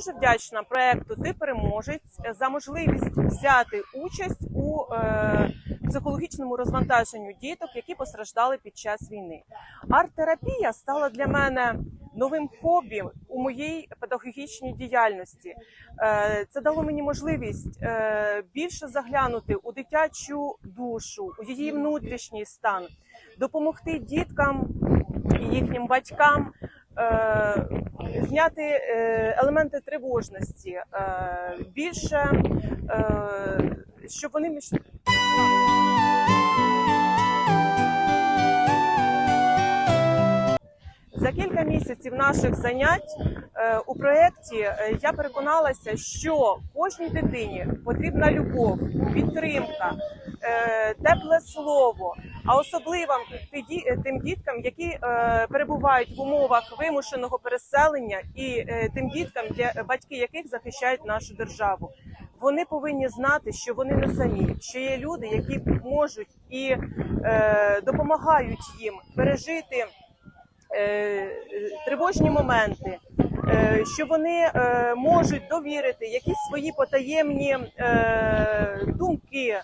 дуже вдячна проекту Ти переможець за можливість взяти участь у е, психологічному розвантаженню діток, які постраждали під час війни. Арт-терапія стала для мене новим хобі у моїй педагогічній діяльності. Е, Це дало мені можливість е, більше заглянути у дитячу душу, у її внутрішній стан, допомогти діткам і їхнім батькам. е, Зняти е, елементи тривожності е, більше, е, щоб вони між За кілька місяців наших занять е, у проєкті е, я переконалася, що кожній дитині потрібна любов, підтримка, е, тепле слово, а особливо тим діткам, які перебувають в умовах вимушеного переселення, і тим діткам, батьки яких захищають нашу державу. Вони повинні знати, що вони не самі, що є люди, які можуть і допомагають їм пережити тривожні моменти, е, що вони е, можуть довірити якісь свої потаємні е, думки.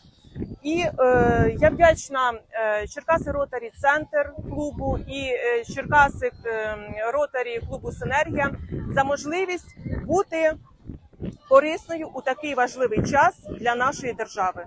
І е, я вдячна е, Черкаси Ротарі Центр клубу і е, Черкаси е, Ротарі клубу Синергія за можливість бути корисною у такий важливий час для нашої держави.